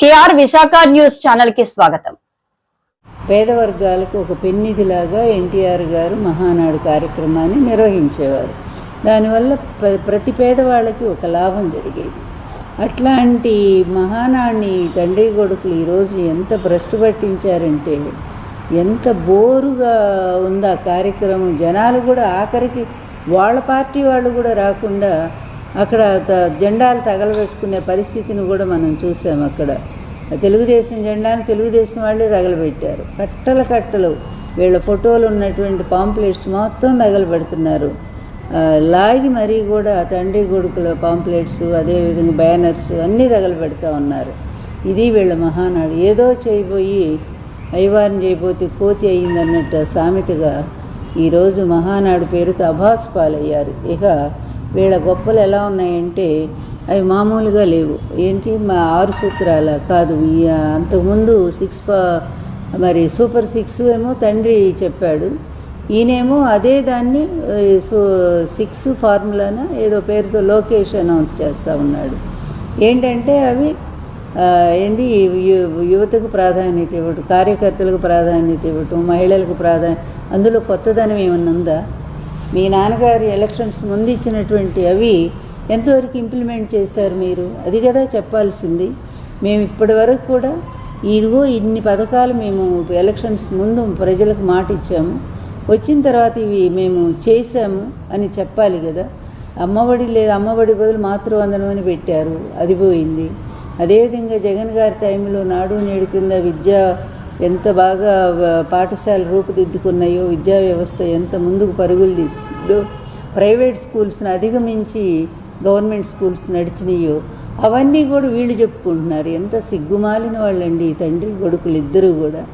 KR Visakha news ఛానల్కి స్వాగతం. పేద వర్గాలకు ఒక పెన్నిధిలాగా ఎన్టీఆర్ గారు మహానాడు కార్యక్రమాన్ని నిర్వహించేవారు. దానివల్ల ప్రతి పేదవాళ్ళకి ఒక లాభం జరిగేది. అట్లాంటి మహానాడిని తండ్రి కొడుకులు ఈరోజు ఎంత భ్రష్టు పట్టించారంటే ఎంత బోరుగా ఉంది ఆ కార్యక్రమం. జనాలు కూడా ఆఖరికి వాళ్ళ పార్టీ వాళ్ళు కూడా రాకుండా అక్కడ త- జెండాలు తగలబెట్టుకునే పరిస్థితిని కూడా మనం చూసాం అక్కడ. తెలుగుదేశం జెండాను తెలుగుదేశం వాళ్ళే తగలబెట్టారు. కట్టల కట్టలు. వీళ్ళ ఫోటోలు ఉన్నటువంటి పాంప్లెట్స్ మొత్తం తగలబెడుతున్నారు. లాగి మరీ కూడా తండ్రి కొడుకుల పాంప్లెట్స్ అదేవిధంగా బ్యానర్స్ అన్నీ తగలబెడుతూ ఉన్నారు. ఇది వీళ్ళ మహానాడు. ఏదో చేయబోయి అయ్యవారిని చేయబోతే కోతి అయిందన్నట్టు సామెతగా ఈరోజు మహానాడు పేరుతో అభాస్ పాలయ్యారు. ఇక వీళ్ళ గొప్పలు ఎలా ఉన్నాయంటే అవి మామూలుగా లేవు. ఏంటి? మా ఆరు సూత్రాల కాదు ఈ అంతకుముందు సిక్స్ మరి సూపర్ సిక్స్ ఏమో తండ్రి చెప్పాడు. ఈయనేమో అదే దాన్ని సో సిక్స్ ఫార్ములాన ఏదో పేరుతో లోకేష్ అనౌన్స్ చేస్తూ ఉన్నాడు. ఏంటంటే అవి ఏంది? యువతకు ప్రాధాన్యత ఇవ్వటం కార్యకర్తలకు ప్రాధాన్యత ఇవ్వటం మహిళలకు ప్రాధాన్యత అందులో కొత్తదనం ఏమన్నా ఉందా? మీ నాన్నగారి ఎలక్షన్స్ ముందు ఇచ్చినటువంటి అవి ఎంతవరకు ఇంప్లిమెంట్ చేశారు మీరు? అది కదా చెప్పాల్సింది. మేము ఇప్పటి వరకు కూడా ఇదిగో ఇన్ని పథకాలు మేము ఎలక్షన్స్ ముందు ప్రజలకు మాట ఇచ్చాము. వచ్చిన తర్వాత ఇవి మేము చేశాము అని చెప్పాలి కదా. అమ్మఒడి లేదు అమ్మఒడి బదులు మాతృవందనం అని పెట్టారు. అది పోయింది. అదేవిధంగా జగన్ గారి టైంలో నాడు నేడు కింద విద్య ఎంత బాగా పాఠశాలలు రూపుదిద్దుకున్నాయో విద్యా వ్యవస్థ ఎంత ముందుకు పరుగులు తీస్తుందో ప్రైవేట్ స్కూల్స్ని అధిగమించి గవర్నమెంట్ స్కూల్స్ నడిచినాయో అవన్నీ కూడా వీళ్ళు చెప్పుకుంటున్నారు. ఎంత సిగ్గుమాలిన వాళ్ళండి ఈ తండ్రి కొడుకులు ఇద్దరూ కూడా.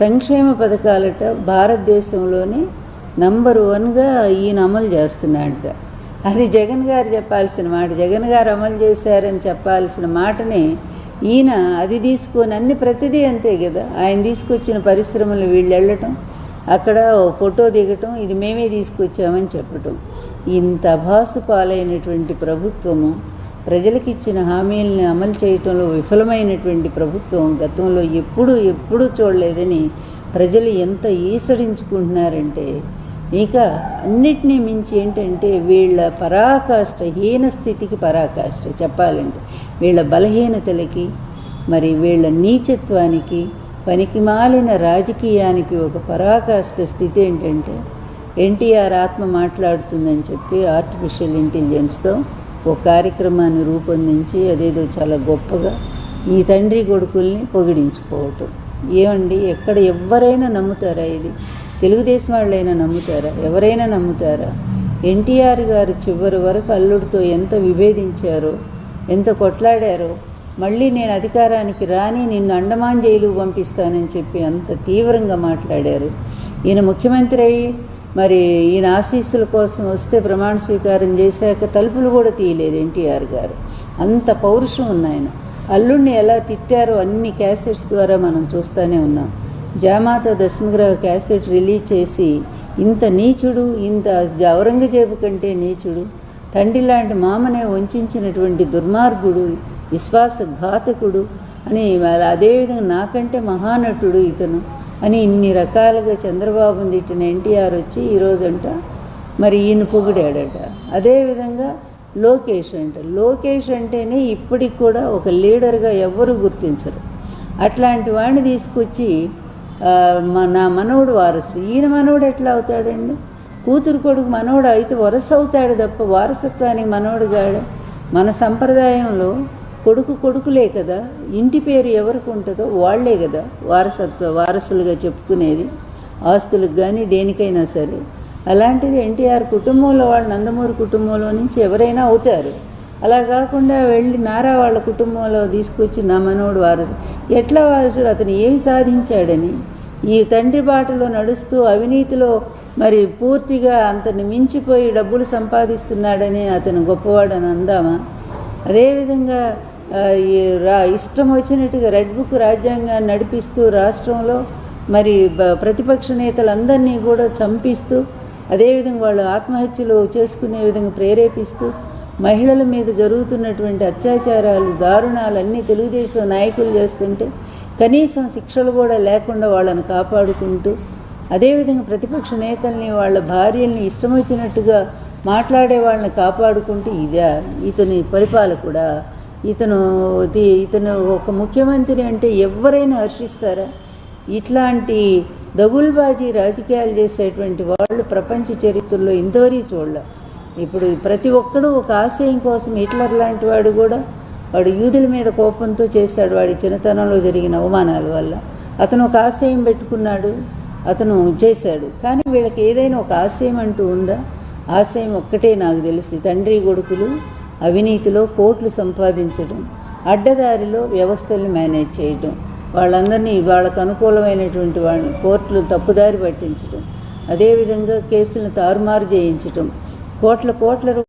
సంక్షేమ పథకాలట భారతదేశంలోనే నంబర్ వన్గా ఈయన అమలు చేస్తున్నాడట. అది జగన్ గారు చెప్పాల్సిన మాట. జగన్ గారు అమలు చేశారని చెప్పాల్సిన మాటని ఈయన అది తీసుకొని అన్ని ప్రతిదీ అంతే కదా. ఆయన తీసుకొచ్చిన పరిశ్రమలు వీళ్ళు వెళ్ళటం అక్కడ ఫోటో దిగటం ఇది మేమే తీసుకొచ్చామని చెప్పటం. ఇంత అభాసు పాలైనటువంటి ప్రభుత్వము ప్రజలకిచ్చిన హామీలను అమలు చేయటంలో విఫలమైనటువంటి ప్రభుత్వం గతంలో ఎప్పుడూ ఎప్పుడూ చూడలేదని ప్రజలు ఎంత ఈసడించుకుంటున్నారంటే ఇక అన్నిటినీ మించి ఏంటంటే వీళ్ళ పరాకాష్ట హీన స్థితికి పరాకాష్ట చెప్పాలంటే వీళ్ళ బలహీనతలకి మరి వీళ్ళ నీచత్వానికి పనికిమాలిన రాజకీయానికి ఒక పరాకాష్ట స్థితి ఏంటంటే ఎన్టీఆర్ ఆత్మ మాట్లాడుతుందని చెప్పి ఆర్టిఫిషియల్ ఇంటెలిజెన్స్తో ఒక కార్యక్రమాన్ని రూపొందించి అదేదో చాలా గొప్పగా ఈ తండ్రి కొడుకుల్ని పొగిడించుకోవటం. ఏమండి? ఎక్కడ ఎవరైనా నమ్ముతారా ఇది? తెలుగుదేశం వాళ్ళైనా నమ్ముతారా? ఎవరైనా నమ్ముతారా? ఎన్టీఆర్ గారు చివరి వరకు అల్లుడితో ఎంత విభేదించారో ఎంత కొట్లాడారో మళ్ళీ నేను అధికారానికి రాని నిన్ను అండమాన్ జైలు పంపిస్తానని చెప్పి అంత తీవ్రంగా మాట్లాడారు. ఈయన ముఖ్యమంత్రి అయ్యి మరి ఈయన ఆశీస్సుల కోసం వస్తే ప్రమాణ స్వీకారం చేశాక తలుపులు కూడా తీయలేదు ఎన్టీఆర్ గారు. అంత పౌరుషం ఉన్నాయన అల్లుడిని ఎలా తిట్టారో అన్ని క్యాసెట్స్ ద్వారా మనం చూస్తూనే ఉన్నాం. జామాత దశమగ్రహ క్యాసెట్ రిలీజ్ చేసి ఇంత నీచుడు ఇంత ఔరంగజేబు కంటే నీచుడు తండ్రి లాంటి మామనే వంచినటువంటి దుర్మార్గుడు విశ్వాసఘాతకుడు అని అదేవిధంగా నాకంటే మహానటుడు ఇతను అని ఇన్ని రకాలుగా చంద్రబాబుని తిట్టిన ఎన్టీఆర్ వచ్చి ఈరోజంట మరి ఈయన పొగిడాడట. అదేవిధంగా లోకేష్ అంట. లోకేష్ అంటేనే ఇప్పటికి కూడా ఒక లీడర్గా ఎవ్వరూ గుర్తించరు. అట్లాంటి వాడిని తీసుకొచ్చి నా మనవడు వారసుడు. ఈయన మనవడు ఎట్లా అవుతాడండి? కూతురు కొడుకు మనవడు అయితే వరస అవుతాడు తప్ప వారసత్వానికి మనవడు కాడు మన సంప్రదాయంలో కొడుకు కొడుకులే కదా. ఇంటి పేరు ఎవరికి ఉంటుందో వాళ్ళే కదా వారసత్వ వారసులుగా చెప్పుకునేది ఆస్తులకు కానీ దేనికైనా సరే. అలాంటిది ఎన్టీఆర్ కుటుంబంలో వాళ్ళు నందమూరి కుటుంబంలో నుంచి ఎవరైనా అవుతారు. అలా కాకుండా వెళ్ళి నారా వాళ్ళ కుటుంబంలో తీసుకొచ్చి నా మనోడు వారసు. ఎట్లా వారసుడు? అతను ఏమి సాధించాడని. ఈ తండ్రి బాటలో నడుస్తూ అవినీతిలో మరి పూర్తిగా అతన్ని మించిపోయి డబ్బులు సంపాదిస్తున్నాడని అతను గొప్పవాడని అందామా? అదేవిధంగా ఈ రా ఇష్టం వచ్చినట్టుగా రెడ్ బుక్ రాజ్యాంగాన్ని నడిపిస్తూ రాష్ట్రంలో మరి ప్రతిపక్ష నేతలందరినీ కూడా చంపిస్తూ అదేవిధంగా వాళ్ళు ఆత్మహత్యలు చేసుకునే విధంగా ప్రేరేపిస్తూ మహిళల మీద జరుగుతున్నటువంటి అత్యాచారాలు దారుణాలన్నీ తెలుగుదేశం నాయకులు చేస్తుంటే కనీసం శిక్షలు కూడా లేకుండా వాళ్ళని కాపాడుకుంటూ అదేవిధంగా ప్రతిపక్ష నేతల్ని వాళ్ళ భార్యల్ని ఇష్టం వచ్చినట్టుగా మాట్లాడే వాళ్ళని కాపాడుకుంటూ ఇదా ఇతని పరిపాలకుడా? ఇతను ఇతను ఒక ముఖ్యమంత్రి అంటే ఎవరైనా హర్షిస్తారా? ఇట్లాంటి దగుల్బాజీ రాజకీయాలు చేసేటువంటి వాళ్ళు ప్రపంచ చరిత్రలో ఇంతవరకు చూడలే. ఇప్పుడు ప్రతి ఒక్కడు ఒక ఆశయం కోసం హిట్లర్ లాంటి వాడు కూడా వాడు యూదుల మీద కోపంతో చేశాడు. వాడి చిన్నతనంలో జరిగిన అవమానాల వల్ల అతను ఒక ఆశయం పెట్టుకున్నాడు అతను చేశాడు. కానీ వీళ్ళకి ఏదైనా ఒక ఆశయం అంటూ ఉందా? ఆశయం ఒక్కటే నాకు తెలిసి తండ్రి కొడుకులు అవినీతిలో కోట్లు సంపాదించడం అడ్డదారిలో వ్యవస్థల్ని మేనేజ్ చేయడం వాళ్ళందరినీ వాళ్ళకు అనుకూలమైనటువంటి వాళ్ళని కోర్టులు తప్పుదారి పట్టించడం అదేవిధంగా కేసులను తారుమారు చేయించటం కోట్ల కోట్ల రూ-